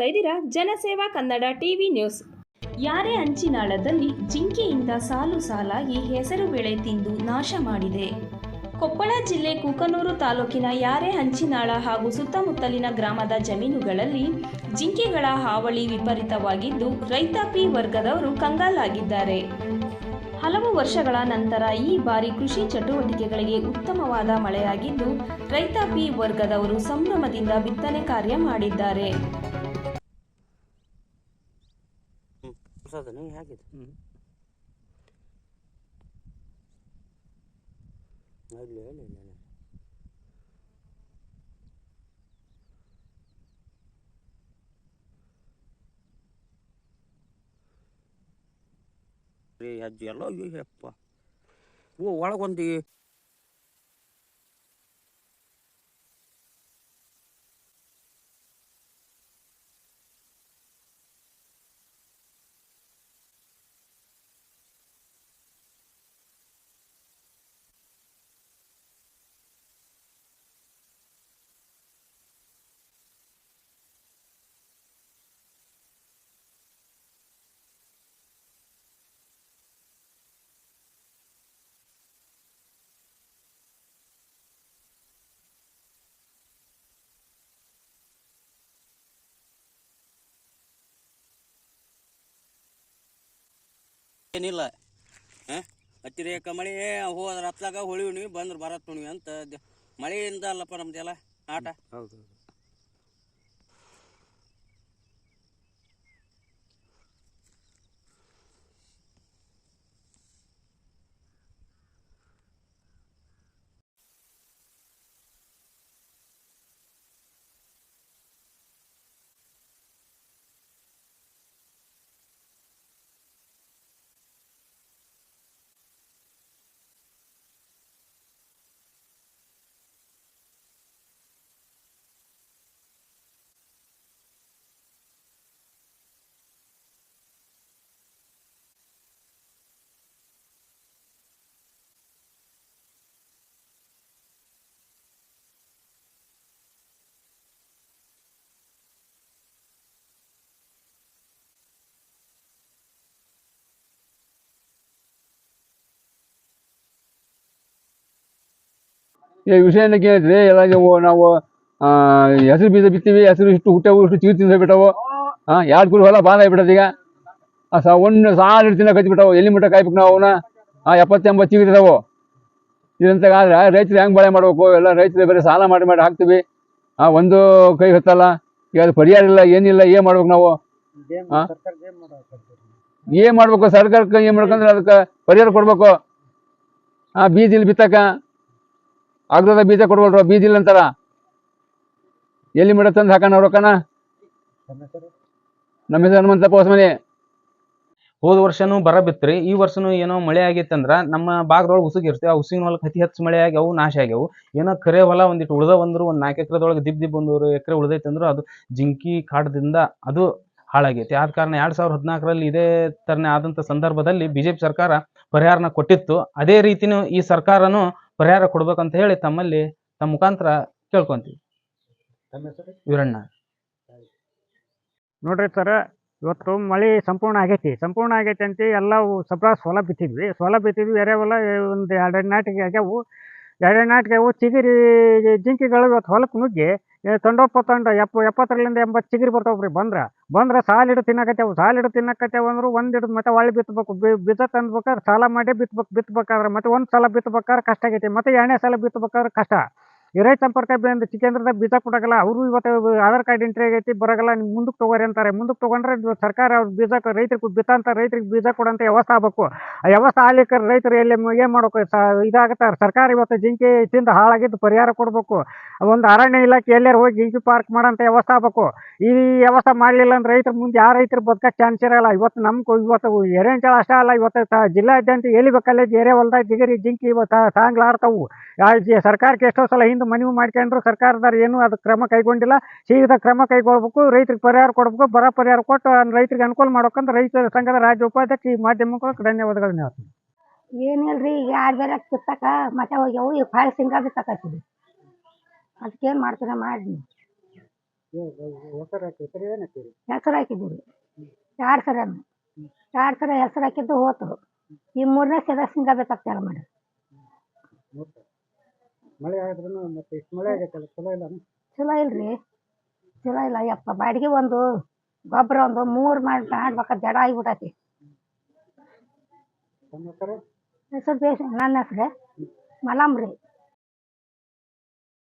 ನೋಡ್ತಾ ಇದ್ದೀರಾ? ಜನಸೇವಾ ಕನ್ನಡ ಟಿವಿ ನ್ಯೂಸ್. ಯಾರೇ ಅಂಚಿನಾಳದಲ್ಲಿ ಜಿಂಕೆಯಿಂದ ಸಾಲು ಸಾಲಾಗಿ ಹೆಸರು ಬೆಳೆ ತಿಂದು ನಾಶ ಮಾಡಿದೆ. ಕೊಪ್ಪಳ ಜಿಲ್ಲೆ ಕೂಕನೂರು ತಾಲೂಕಿನ ಯಾರೆ ಹಂಚಿನಾಳ ಹಾಗೂ ಸುತ್ತಮುತ್ತಲಿನ ಗ್ರಾಮದ ಜಮೀನುಗಳಲ್ಲಿ ಜಿಂಕೆಗಳ ಹಾವಳಿ ವಿಪರೀತವಾಗಿದ್ದು ರೈತಾಪಿ ವರ್ಗದವರು ಕಂಗಾಲಾಗಿದ್ದಾರೆ. ಹಲವು ವರ್ಷಗಳ ನಂತರ ಈ ಬಾರಿ ಕೃಷಿ ಚಟುವಟಿಕೆಗಳಿಗೆ ಉತ್ತಮವಾದ ಮಳೆಯಾಗಿದ್ದು ರೈತಾಪಿ ವರ್ಗದವರು ಸಂಭ್ರಮದಿಂದ ಬಿತ್ತನೆ ಕಾರ್ಯ ಮಾಡಿದ್ದಾರೆ. 부사드는 게 하기도. 응. 얼려, 얼려, 얼려. 그래야 제일 어이없어. 뭐, 와라 건데. ಏನಿಲ್ಲ. ಅತಿರೇಕ ಮಳೆ ಹೋದ್ರ ಹತ್ಲಾಗ ಹೊಳಿ ಬಂದ್ರ ಬರತ್ ಅಂತ ಮಳೆಯಿಂದ ಅಲ್ಲಪ್ಪ ನಮ್ದೆಲ್ಲ ಆಟ. ಹೌದು. ಈ ವಿಷಯ ಏನಕ್ಕೆ ಹೇಳಿದ್ರೆ ಎಲ್ಲ ನಾವು ಹೆಸರು ಬೀಜ ಬಿತ್ತೀವಿ, ಹೆಸರು ಇಷ್ಟು ಹುಟ್ಟವು ಇಷ್ಟು ಚೀರು ತಿಂದ ಬಿಟ್ಟವು ಹಾಂ ಎರಡು ಕುರಿ ಹೊಲ ಬಾಂಧ ಆಗ್ಬಿಟ್ಟದ ಈಗ. ಸ, ಒಂದು ಸಾಲ ಇಡ್ತಿನ ಕತ್ತಿ ಬಿಟ್ಟವು ಎಲ್ಲಿ ಮಟ್ಟ ಕಾಯ್ಬೇಕು ನಾವು ಅವನ್ನ? ಆ, ಎಪ್ಪತ್ತೆಂಬತ್ತು ಎಂಬತ್ತು ಚಿಗುರಿದಾವು ಇದಂತ ಆದ್ರೆ ರೈತರು ಹೆಂಗೆ ಬಳೆ ಮಾಡ್ಬೇಕು? ಎಲ್ಲ ರೈತರು ಬೇರೆ ಸಾಲ ಮಾಡಿ ಮಾಡಿ ಹಾಕ್ತೀವಿ. ಆ, ಒಂದು ಕೈ ಹೊತ್ತಲ್ಲ. ಈಗ ಅದು ಪರಿಹಾರ ಇಲ್ಲ, ಏನಿಲ್ಲ, ಏನು ಮಾಡ್ಬೇಕು ನಾವು? ಹಾ? ಏನ್ ಮಾಡ್ಬೇಕು? ಸರ್ಕಾರಕ್ಕೆ ಏನ್ ಮಾಡ್ಬೇಕಂದ್ರೆ ಅದಕ್ಕೆ ಪರಿಹಾರ ಕೊಡ್ಬೇಕು. ಆ, ಬೀಜ ಇಲ್ಲಿ ಬಿತ್ತಕ ಆಗ್ರದ ಬೀಜ ಕೊಡ್ಬಲ್ರ ಬೀಜ ಇಲ್ಲ ಅಂತಾರ ಎಲ್ಲಿ ಮಿಡ ತಂದು ಹಾಕೋಣ ರೊಕ್ಕನ ನಮ್ಮ ಹೆಸರು ಹನುಮಂತಪ್ಪ ಹೊಸಮನಿ ಹೋದ ವರ್ಷನೂ ಬರ ಬಿತ್ರಿ, ಈ ವರ್ಷನೂ ಏನೋ ಮಳೆ ಆಗಿತ್ತು ಅಂದ್ರ ನಮ್ಮ ಭಾಗದೊಳಗೆ ಉಸುಗ್ ಆ ಉಸುಗಿನ ಹೊಲಕ್ಕೆ ಅತಿ ಹೆಚ್ಚು ಮಳೆ ಆಗಿ ಅವು ನಾಶ ಆಗ್ಯಾವು. ಏನೋ ಕರೆ ಹೊಲ ಒಂದಿಟ್ಟು ಉಳ್ದ ಬಂದ್ರು, ಒಂದ್ ನಾಲ್ಕು ಎಕರೆದೊಳಗೆ ದಿಬ್ ದಿಬ್ ಒಂದು ಎಕರೆ ಉಳ್ದೈತೆ ಅಂದ್ರು ಅದು ಜಿಂಕಿ ಕಾಡದಿಂದ ಅದು ಹಾಳಾಗೈತಿ. ಆದ ಕಾರಣ ಎರಡ್ ಸಾವಿರದ ಹದಿನಾಲ್ಕರಲ್ಲಿ ಇದೇ ತರನೇ ಆದಂತ ಸಂದರ್ಭದಲ್ಲಿ ಬಿಜೆಪಿ ಸರ್ಕಾರ ಪರಿಹಾರನ ಕೊಟ್ಟಿತ್ತು. ಅದೇ ರೀತಿನೂ ಈ ಸರ್ಕಾರನು ಪರಿಹಾರ ಕೊಡ್ಬೇಕಂತ ಹೇಳಿ ತಮ್ಮಲ್ಲಿ ತಮ್ಮ ಮುಖಾಂತರ ಕೇಳ್ಕೊಂತೀವಿ. ವೀರಣ್ಣ. ನೋಡ್ರಿ ಸರ್ ಇವತ್ತು ಮಳೆ ಸಂಪೂರ್ಣ ಆಗೈತಿ. ಸಂಪೂರ್ಣ ಆಗೈತಿ ಅಂತ ಎಲ್ಲ ಸಪ್ರ ಸೊಲ ಬಿತ್ತಿದ್ವಿ. ಸೊಲ ಬಿತ್ತಿದ್ವಿ ಎರೆ ಹೊಲ ಒಂದು ಎರಡು ನಾಟಿಗೆ ಆಗ್ಯಾವು. ಎರಡು ನಾಟಿಗೆ ಅವು ಚಿಗಿರಿ ಜಿಂಕೆಗಳು ಇವತ್ತು ಹೊಲಕ್ಕೆ ನುಗ್ಗಿ ತೊಂಡೊಪ್ಪ ತೊಂಡ ಎಪ್ಪ ಎಪ್ಪತ್ತರಿಂದ ಎಂಬತ್ತು ಚಿಗಿರಿ ಬರ್ತಾವ್ರಿ ಬಂದ್ರೆ. ಬಂದ್ರೆ ಸಾಲಿಡು ತಿನ್ನಕತ್ತೇವು ಸಾಲಿಡು ತಿನ್ನಕತ್ತೇವು ಅಂದ್ರೆ ಒಂದು ಹಿಡಿದು ಮತ್ತೆ ಒಳ್ಳೆ ಬಿತ್ತಬೇಕು ಬೀಜ ತಂದ್ಬೇಕಾದ್ರೆ ಸಾಲ ಮಾಡಿ ಬಿತ್ಬೇಕು ಬಿತ್ತಬೇಕಾದ್ರೆ ಮತ್ತೆ ಒಂದು ಸಲ ಬಿತ್ತಬೇಕಾದ್ರೆ ಕಷ್ಟ ಆಗೈತಿ, ಮತ್ತೆ ಎರಡನೇ ಸಲ ಬಿತ್ತಬೇಕಾದ್ರೆ ಕಷ್ಟ. ರೈತ ಸಂಪರ್ಕ ಬಂದು ಚಿಕೇಂದ್ರದಾಗ ಬೀಜ ಕೊಡೋಲ್ಲ ಅವರು ಇವತ್ತು ಆಧಾರ್ ಕಾರ್ಡ್ ಎಂಟ್ರಿ ಆಗೈತಿ ಬರಗಲ್ಲ ನಿಮ್ಗೆ ಮುಂದಕ್ಕೆ ತಗೋರಿ ಅಂತಾರೆ. ಮುಂದಕ್ಕೆ ತಗೊಂಡ್ರೆ ಸರ್ಕಾರ ಅವ್ರ ಬೀಜ ರೈತರಿಗೆ ಬಿತ್ತಂತ ರೈತರಿಗೆ ಬೀಜ ಕೊಡಂತ ವ್ಯವಸ್ಥೆ ಆಗಬೇಕು. ಆ ವ್ಯವಸ್ಥೆ ಆಗ್ಲಿಕ್ಕೆ ರೈತರು ಎಲ್ಲಿ ಏನು ಮಾಡಬೇಕು? ಸ, ಇದಾಗತ್ತೆ. ಸರ್ಕಾರ ಇವತ್ತು ಜಿಂಕೆ ತಿಂದು ಹಾಳಾಗಿದ್ದು ಪರಿಹಾರ ಕೊಡಬೇಕು. ಒಂದು ಅರಣ್ಯ ಇಲಾಖೆ ಎಲ್ಲಾರು ಹೋಗಿ ಜಿಂಕೆ ಪಾರ್ಕ್ ಮಾಡೋಂಥ ವ್ಯವಸ್ಥೆ ಆಗಬೇಕು. ಈ ವ್ಯವಸ್ಥೆ ಮಾಡಲಿಲ್ಲ ಅಂದ್ರೆ ರೈತರು ಮುಂದೆ ಯಾವ ರೈತರು ಬದಕ ಚಾನ್ಸ್ ಇರಲ್ಲ. ಇವತ್ತು ನಮ್ಮ ಇವತ್ತು ಎರೆಂಚಳ ಅಷ್ಟೇ ಅಲ್ಲ. ಇವತ್ತು ಜಿಲ್ಲಾದ್ಯಂತ ಎಲ್ಲಿ ಬೇಕಲ್ಲ ಎರೆ ಹೊಲ್ದಾಗ ಜಿಗರಿ ಜಿಂಕೆ ಇವತ್ತು ಸಾಂಗ್ಲಾಡ್ತಾವು ಸರ್ಕಾರಕ್ಕೆ ಎಷ್ಟೋ ಸಲ ಹಿಂದೆ ಮನವಿ ಮಾಡ್ಕೊಂಡ್ರು ಸರ್ಕಾರದವ್ರು ಏನು ಅದು ಕ್ರಮ ಕೈಗೊಂಡಿಲ್ಲ. ಶೀಘ್ರ ಕ್ರಮ ಕೈಗೊಳ್ಬೇಕು ರೈತರಿಗೆ ಪರಿಹಾರ ಕೊಡ್ಬೇಕು ಬರ ಪರಿಹಾರ ಕೊಟ್ಟು ರೈತರಿಗೆ ಅನುಕೂಲ ಮಾಡ್ಬೇಕಂದ್ರೆ ರೈತ ಸಂಘದ ರಾಜ್ಯ ಉಪಾಧ್ಯಕ್ಷ ಈ ಮಾಧ್ಯಮಕ್ಕೆ ಧನ್ಯವಾದಗಳನ್ನ ಹೇಳ್ತೀನಿ. ಏನಿಲ್ರಿ ಈಗ ಯಾರು ಬೇರೆ ಕಿತ್ತಕ ಮತ್ತೆ ಹೋಗ್ಯಾವು ಈಗ ಫಾಲ್ ಸಿಂಗಾದ ಬಿತ್ತಕತ್ತೀವಿ ಅದಕ್ಕೇನು ಮಾಡ್ತೀರ ಮಾಡಿ ಹೆಸರು ಹಾಕಿದ್ದೀರಿ. ಏನು ಸರ ಹಾಕಿದ್ದೀವಿ ಎರಡು ಸರ ಹೆಸರು ಹಾಕಿದ್ದು ಹೋತು. ಈ ಮೂರನೇ ಸರ ಶೇಂಗಾ ಬೇಕಾಗ್ತಾಯಿಲ್ಲ ಮಾಡಿ ಮಳೆ ಆದ್ರೂ ಮತ್ತೆ ಇಷ್ಟು ಮಳೆ ಆಗೈತಲ್ಲ ಚಲೋ ಇಲ್ಲ ಚಲೋ ಇಲ್ರಿ ಚಲೋ ಇಲ್ಲ ಯಪ್ಪ ಬಾಡಿಗೆ ಒಂದು ಗೊಬ್ಬರ ಒಂದು ಮೂರು ಮಾಡಿ ಮಾಡ್ಬೇಕ ಜಡ ಆಗಿಬಿಟ್ಟತಿ ಹೆಸರು? ಬೇಸ್ ನನ್ನ ಹೆಸ್ರು ಮಲಮ್ ರೀ